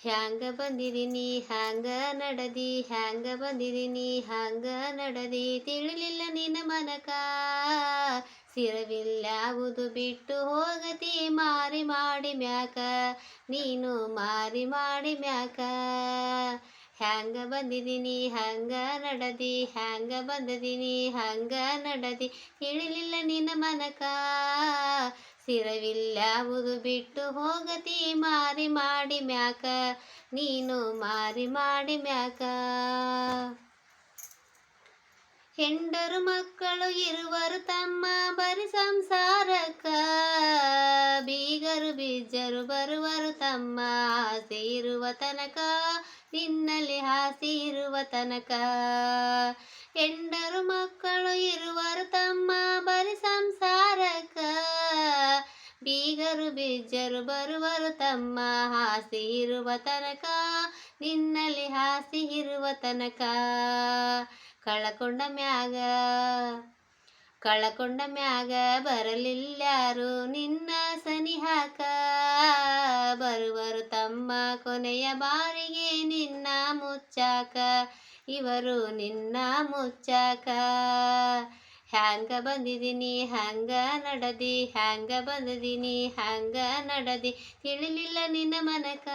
ಹ್ಯಾಂಗ ಬಂದಿದೀನಿ ಹ್ಯಾಂಗ ನಡದಿ? ಹ್ಯಾಂಗ ಬಂದಿದೀನಿ ಹ್ಯಾಂಗ ನಡದಿ? ತಿಳಿಲಿಲ್ಲ ನಿನ್ನ ಮನಕ. ಸಿರವಿಲ್ಲಾವುದು ಬಿಟ್ಟು ಹೋಗತಿ ಮಾರಿ ಮಾಡಿ ಮ್ಯಾಕ. ನೀನು ಮಾರಿ ಮಾಡಿ ಮ್ಯಾಕ. ಹ್ಯಾಂಗ ಬಂದಿದೀನಿ ಹ್ಯಾಂಗ ನಡದಿ? ಹ್ಯಾಂಗ ಬಂದದಿನಿ ಹ್ಯಾಂಗ ನಡದಿ? ತಿಳಿಲಿಲ್ಲ ನಿನ್ನ ಮನಕ. ಸಿರವಿಲ್ಲಾವುದು ಬಿಟ್ಟು ಹೋಗತಿ, ಮಾರಿ ಮಾಡಿ ಮ್ಯಾಕ. ನೀನು ಮಾರಿ ಮಾಡಿ ಮ್ಯಾಕ. ಹೆಂಡರು ಮಕ್ಕಳು ಇರುವರು ತಮ್ಮ ಬರಿ ಸಂಸಾರಕ್ಕ. ಬೀಗರು ಬೀಜರು ಬರುವರು ತಮ್ಮ ಆಸೆ ಇರುವ ತನಕ. ನಿನ್ನಲ್ಲಿ ಆಸೆ ಇರುವ ತನಕ. ಹೆಂಡರು ಮಕ್ಕಳು ಇರುವರು ತಮ್ಮ ಬೀಗರು ಬಿಜ್ಜರು ಬರುವರು ತಮ್ಮ ಹಾಸಿ ಇರುವ ತನಕ, ನಿನ್ನಲ್ಲಿ ಹಾಸಿ ಇರುವ ತನಕ. ಕಳಕೊಂಡ ಮ್ಯಾಗ ಕಳಕೊಂಡ ಮ್ಯಾಗ ಬರಲಿಲ್ಲಾರು ನಿನ್ನ ಸನಿಹಾಕ ಬರುವರು ತಮ್ಮ ಕೊನೆಯ ಬಾರಿಗೆ ನಿನ್ನ ಮುಚ್ಚಾಕ. ಇವರು ನಿನ್ನ ಮುಚ್ಚಾಕ. ಹ್ಯಾಂಗ ಬಂದಿದ್ದೀನಿ ಹ್ಯಾಂಗ ನಡದಿ? ಹ್ಯಾಂಗ ಬಂದಿದ್ದೀನಿ ಹ್ಯಾಂಗ ನಡದಿ? ತಿಳಿಲಿಲ್ಲ ನಿನ್ನ ಮನಕ.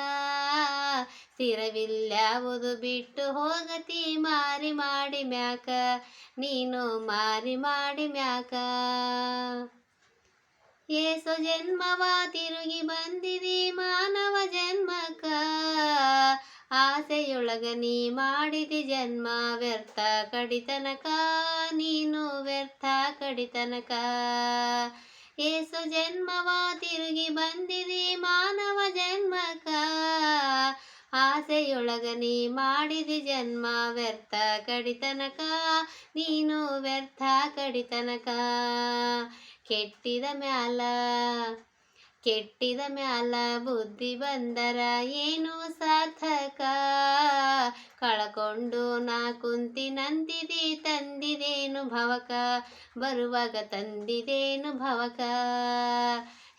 ಸ್ಥಿರವಿಲ್ಲಾವುದು ಬಿಟ್ಟು ಹೋಗತಿ ಮಾರಿ ಮಾಡಿ ಮ್ಯಾಕ. ನೀನು ಮಾರಿ ಮಾಡಿ ಮ್ಯಾಕ. ಏಸು ಜನ್ಮವ ತಿರುಗಿ ಬಂದಿದಿ ಮಾನವ ಜನ್ಮಕ. ಆಸೆಯೊಳಗ ನೀ ಮಾಡಿದಿ ಜನ್ಮ ವ್ಯರ್ಥ, ಕಡಿತನಕ ನೀನು ವ್ಯರ್ಥ, ಕಡಿತನಕ. ಏಸು ಜನ್ಮವ ತಿರುಗಿ ಬಂದಿದಿ ಮಾನವ ಜನ್ಮಕ. ಆಸೆಯೊಳಗ ನೀ ಮಾಡಿದಿ ಜನ್ಮ ವ್ಯರ್ಥ, ಕಡಿತನಕ ನೀನು ವ್ಯರ್ಥ, ಕಡಿತನಕ. ಕೆಟ್ಟಿದ ಮ್ಯಾಲ ಕೆಟ್ಟಿದ ಮ್ಯಾಲ ಬುದ್ಧಿ ಬಂದರ ಏನು ಸಾರ್ಥಕ? ಕಳಕೊಂಡು ನಾ ಕುಂತಿ ನಂದಿದೆ ತಂದಿದೇನು ಭವಕ? ಬರುವಾಗ ತಂದಿದೇನು ಭವಕ?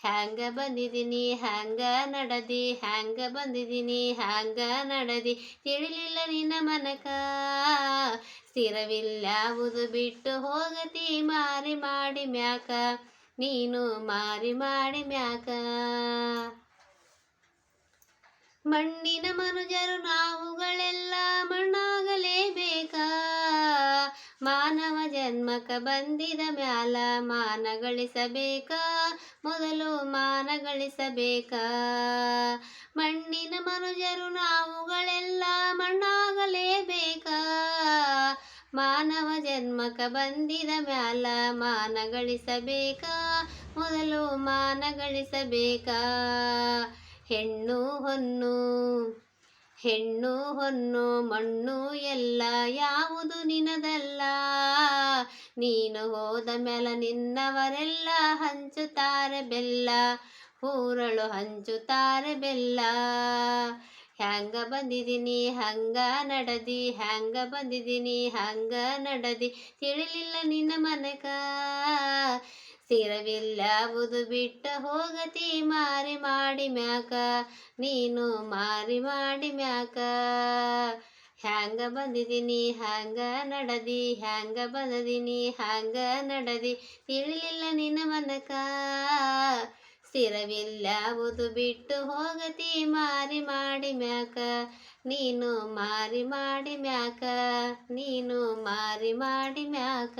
ಹ್ಯಾಂಗ ಬಂದಿದ್ದೀನಿ ಹ್ಯಾಂಗ ನಡದಿ? ಹ್ಯಾಂಗ ಬಂದಿದ್ದೀನಿ ಹ್ಯಾಂಗ ನಡದಿ? ತಿಳಿಲಿಲ್ಲ ನಿನ್ನ ಮನಕ? ಸ್ಥಿರವಿಲ್ಲ ಬಿಟ್ಟು ಹೋಗತಿ, ಮಾರಿ ಮಾಡಿ ಮ್ಯಾಕ? ನೀನು ಮಾರಿ ಮಾಡಿ ಮ್ಯಾಕ ಮಣ್ಣಿನ ಮನುಜರು ನಾವುಗಳೆಲ್ಲ ಮಣ್ಣಾಗಲೇಬೇಕಾ. ಮಾನವ ಜನ್ಮಕ ಬಂದಿದ ಮ್ಯಾಲ ಮಾನ ಗಳಿಸಬೇಕಾ. ಮೊದಲು ಮಾನ ಗಳಿಸಬೇಕಾ. ಮಣ್ಣಿನ ಮನುಜರು ನಾವುಗಳೆಲ್ಲ ಮಣ್ಣಾಗಲೇಬೇಕಾ. ಮಾನವ ಜನ್ಮಕ ಬಂದಿದ ಮ್ಯಾಲ ಮಾನ ಗಳಿಸಬೇಕಾ? ಮೊದಲು ಮಾನ ಗಳಿಸಬೇಕಾ? ಹೆಣ್ಣು, ಹೊನ್ನು ಹೆಣ್ಣು, ಹೊನ್ನು, ಮಣ್ಣು ಎಲ್ಲ ಯಾವುದು ನಿನದಲ್ಲ? ನೀನು ಹೋದ ಮೇಲೆ ನಿನ್ನವರೆಲ್ಲ ಹಂಚುತ್ತಾರೆ ಬೆಲ್ಲ, ಊರಳು ಹಂಚುತ್ತಾರೆ ಬೆಲ್ಲ. ಹ್ಯಾಂಗ ಬಂದಿದ್ದೀನಿ ಹಂಗ ನಡದಿ, ಹ್ಯಾಂಗ ಬಂದಿದ್ದೀನಿ ಹಂಗ ನಡದಿ. ತಿಳಿಲಿಲ್ಲ ನಿನ್ನ ಮನಕ ಬುದು ಬಿಟ್ಟ ಹೋಗತಿ ಮಾರಿ ಮಾಡಿ ಮ್ಯಾಕ, ನೀನು ಮಾರಿ ಮಾಡಿ ಮ್ಯಾಕ. ಹ್ಯಾಂಗ ಬಂದಿದ್ದೀನಿ ಹ್ಯಾಂಗ ನಡದಿ, ಹ್ಯಾಂಗ ಬಂದಿದ್ದೀನಿ ಹ್ಯಾಂಗ ನಡದಿ. ತಿಳಿಲಿಲ್ಲ ನಿನ್ನ ಮನಕ ಸ್ಥಿರವಿಲ್ಲಾವುದು ಬಿಟ್ಟು ಹೋಗತಿ ಮಾರಿ ಮಾಡಿ ಮ್ಯಾಕ. ನೀನು ಮಾರಿ ಮಾಡಿ ಮ್ಯಾಕ ನೀನು ಮಾರಿ ಮಾಡಿ ಮ್ಯಾಕ.